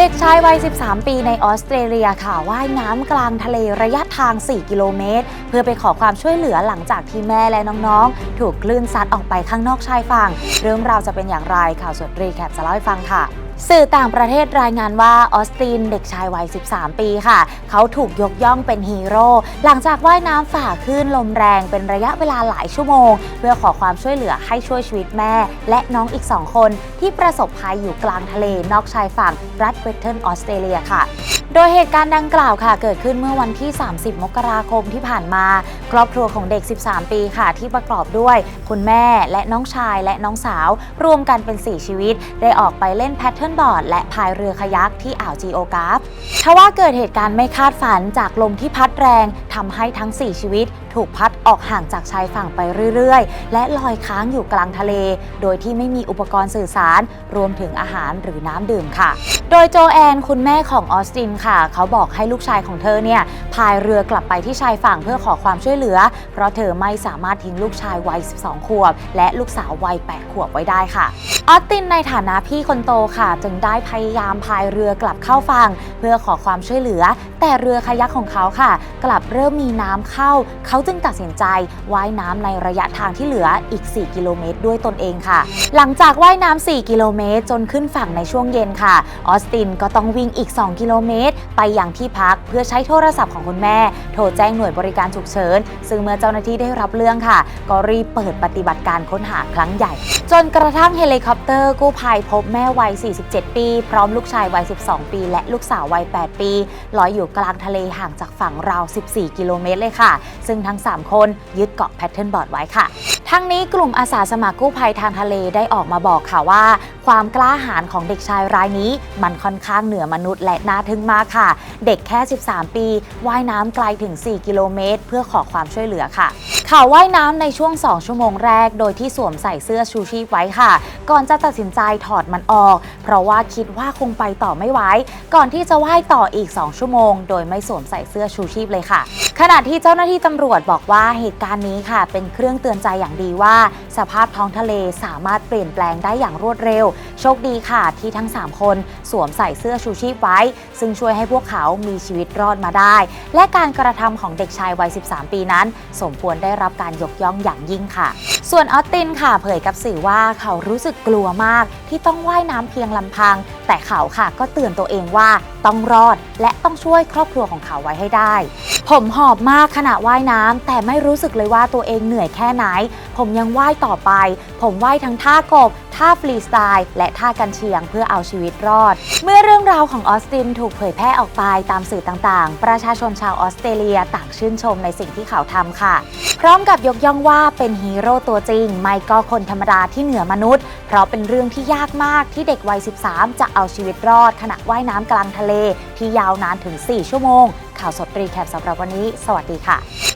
เด็กชายวัย 13 ปีในออสเตรเลียค่ะว่ายน้ำกลางทะเลระยะทาง 4 กิโลเมตร เพื่อไปขอความช่วยเหลือหลังจากที่แม่และน้องๆ ถูกคลื่นซัดออกไปข้างนอกชายฝั่ง เรื่องราวจะเป็นอย่างไรข่าวสดรีแคปจะเล่าให้ฟังค่ะ สื่อต่างประเทศรายงานว่าออสตินเด็กชายวัย 13 ปีค่ะ เขาถูกยกย่องเป็นฮีโร่หลังจากว่ายน้ำฝ่าคลื่นลมแรงเป็นระยะเวลาหลายชั่วโมง เพื่อขอความช่วยเหลือให้ช่วยชีวิตแม่ และน้องอีก2คน ที่ประสบภัยอยู่กลางทะเลนอกชายฝั่งรัฐเวสเทิร์นออสเตรเลียค่ะโดยเหตุการณ์ดังกล่าวค่ะ เกิดขึ้นเมื่อวันที่ 30 มกราคมที่ผ่านมา ครอบครัวของเด็ก 13 ปีค่ะ ที่ประกอบด้วย คุณแม่และน้องชายและน้องสาว รวมกันเป็น 4 ชีวิต ได้ออกไปเล่นแพทเทิร์นบอร์ดและพายเรือคายักที่อ่าวจีโอกราฟทว่าเกิดเหตุการณ์ไม่คาดฝันจากลมที่พัดแรงทำให้ทั้ง 4 ชีวิต ถูกพัดออกห่างจากชายฝั่งไปเรื่อยๆ และลอยค้างอยู่กลางทะเล โดยที่ไม่มีอุปกรณ์สื่อสาร รวมถึงอาหารหรือน้ำดื่มค่ะ โดยโจแอนคุณแม่ของออสตินค่ะ เขาบอกให้ลูกชายของเธอเนี่ยพายเรือกลับไปที่ชายฝั่งเพื่อขอความช่วยเหลือ เพราะเธอไม่สามารถทิ้งลูกชายวัย 12 ขวบ และลูกสาววัย 8 ขวบไว้ได้ค่ะ ออสตินในฐานะพี่คนโตค่ะจึงได้พยายามพายเรือกลับเข้าฝั่งเพื่อขอความช่วยเหลือ แต่เรือคายักของเขาค่ะ กลับเริ่มมีน้ำเข้า เขาจึงตัดสินใจว่ายน้ำในระยะทางที่เหลืออีก 4 กิโลเมตร ด้วยตนเองค่ะ หลังจากว่ายน้ำ4กิโลเมตร จนขึ้นฝั่งในช่วงเย็นค่ะ ออสตินก็ต้องวิ่งอีก 2 กิโลเมตร ไปยังที่พักเพื่อใช้โทรศัพท์ของคุณแม่ โทรแจ้งหน่วยบริการฉุกเฉิน ซึ่งเมื่อเจ้าหน้าที่ได้รับเรื่องค่ะ ก็รีบเปิดปฏิบัติการค้นหาครั้งใหญ่ จนกระทั่งเฮลิคอปเตอร์กู้ภัยพบแม่วัย47ปี พร้อมลูกชายวัย 12 ปี และลูกสาววัย 8 ปีลอยอยู่กลางทะเลห่างจากฝั่งราว 14 กิโลเมตรเลยค่ะ ซึ่งทั้ง 3 คนยึดเกาะแพทเทิร์นบอร์ดไว้ค่ะ ทั้งนี้กลุ่มอาสาสมัครกู้ภัยทางทะเลได้ออกมาบอกค่ะว่า ความกล้าหาญของเด็กชายรายนี้ มันค่อนข้างเหนือมนุษย์และน่าทึ่งมากค่ะ เด็กแค่ 13 ปี ว่ายน้ำไกลถึง 4 กิโลเมตร เพื่อขอความช่วยเหลือค่ะเขาว่ายน้ำในช่วง 2 ชั่วโมงแรก โดยที่สวมใส่เสื้อชูชีพไว้ค่ะ ก่อนจะตัดสินใจถอดมันออกเพราะว่าคิดว่าคงไปต่อไม่ไหวก่อนที่จะว่ายต่ออีก 2 ชั่วโมง โดยไม่สวมใส่เสื้อชูชีพเลยค่ะ ขณะที่เจ้าหน้าที่ตำรวจบอกว่าเหตุการณ์นี้ค่ะ เป็นเครื่องเตือนใจอย่างดีว่า สภาพท้องทะเลสามารถเปลี่ยนแปลงได้อย่างรวดเร็ว โชคดีค่ะ ที่ทั้ง 3 คนสวมใส่เสื้อชูชีพไว้ ซึ่งช่วยให้พวกเขามีชีวิตรอดมาได้ และการกระทำของเด็กชายวัย 13 ปีนั้น สมควรได้รับการยกย่องอย่างยิ่งค่ะ ส่วนออสตินค่ะ เผยกับสื่อว่าเขารู้สึกกลัวมาก ที่ต้องว่ายน้ำเพียงลำพัง แต่เขาค่ะก็เตือนตัวเองว่า ต้องรอด และต้องช่วยครอบครัวของเขาไว้ให้ได้ ผมหอบมากขณะว่ายน้ำแต่ไม่รู้สึกเลยว่าตัวเองเหนื่อยแค่ไหน ผมยังว่ายต่อไป ผมว่ายทั้งท่ากบ ท่าฟรีสไตล์ และท่ากันเชียงเพื่อเอาชีวิตรอด เมื่อเรื่องราวของออสตินถูกเผยแพร่ออกไปตามสื่อต่างๆ ประชาชนชาวออสเตรเลียต่างชื่นชมในสิ่งที่เขาทำค่ะ พร้อมกับยกย่องว่าเป็นฮีโร่ตัวจริง ไม่ก็คนธรรมดาที่เหนือมนุษย์ เพราะเป็นเรื่องที่ยากมากที่เด็กวัย 13 จะเอาชีวิตรอด ขณะว่ายน้ำกลางทะเลที่ยาวนานถึง 4 ชั่วโมง ข่าวสดรีแคปสำหรับวันนี้ สวัสดีค่ะ